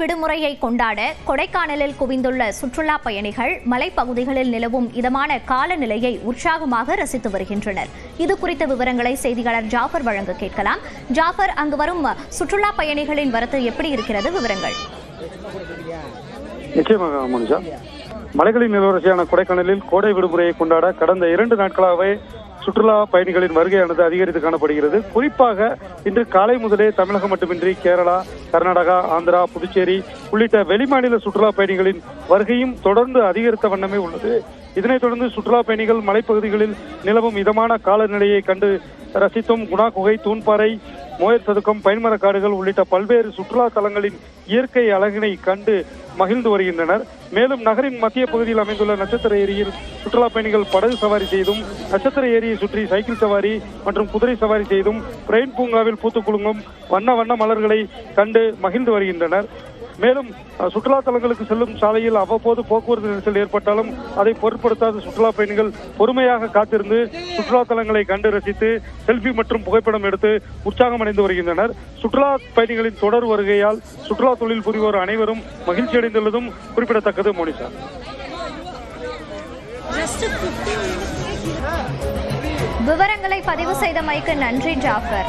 விடுமுறையை கொண்டாட கொடைக்கானலில் குவிந்துள்ள சுற்றுலா பயணிகள் மலைப்பகுதிகளில் நிலவும் இதமான காலநிலையை உற்சாகமாக ரசித்து வருகின்றனர். இது குறித்த விவரங்களை செய்தியாளர் ஜாஃபர் வழங்க கேட்கலாம். ஜாஃபர் அங்கு வரும் சுற்றுலா பயணிகளின் வரத்து எப்படி இருக்கிறது? விவரங்கள். நிச்சயமாக மலைகளின் நிலவரசியான கொடைக்கானலில் கோடை விடுமுறையை கொண்டாட கடந்த இரண்டு நாட்களாகவே சுற்றுலா பயணிகளின் வருகையானது அதிகரித்து காணப்படுகிறது. குறிப்பாக இன்று காலை முதலே தமிழகம் மட்டுமின்றி கேரளா கர்நாடகா ஆந்திரா புதுச்சேரி உள்ளிட்ட வெளிமாநில சுற்றுலா பயணிகளின் வருகையும் தொடர்ந்து அதிகரித்த வண்ணமே உள்ளது. இதனைத் தொடர்ந்து சுற்றுலா பயணிகள் மலைப்பகுதிகளில் நிலவும் இதமான காலநிலையை கண்டு ரசித்தும். குணா குகை தூண்பாறை மோயர் சதுக்கம் பைன்மர காடுகள் உள்ளிட்ட பல்வேறு சுற்றுலா தலங்களின் இயற்கை அழகினை கண்டு மகிழ்ந்து வருகின்றனர். மேலும் நகரின் மத்திய பகுதியில் அமைந்துள்ள நட்சத்திர ஏரியில் சுற்றுலா பயணிகள் படகு சவாரி செய்தும் நட்சத்திர ஏரியை சுற்றி சைக்கிள் சவாரி மற்றும் குதிரை சவாரி செய்தும் பிரெயின் பூங்காவில் பூத்து குலுங்கும் வண்ண வண்ண மலர்களை கண்டு மகிழ்ந்து வருகின்றனர். மேலும் சுற்றுலா தலங்களுக்கு செல்லும் சாலையில் அவ்வப்போது போக்குவரத்து நெரிசல் ஏற்பட்டாலும் அதை பொருட்படுத்தாத சுற்றுலா பயணிகள் பொறுமையாக காத்திருந்து சுற்றுலா தலங்களை கண்டு ரசித்து செல்ஃபி மற்றும் புகைப்படம் எடுத்து உற்சாகம் அடைந்து வருகின்றனர். சுற்றுலா பயணிகளின் தொடர் வருகையால் சுற்றுலா தொழில் புரிவோர் அனைவரும் மகிழ்ச்சி அடைந்துள்ளதும் குறிப்பிடத்தக்கது மோனிஷா விவரங்களை பதிவு செய்த மைக்கு நன்றி ஜாஃபர்.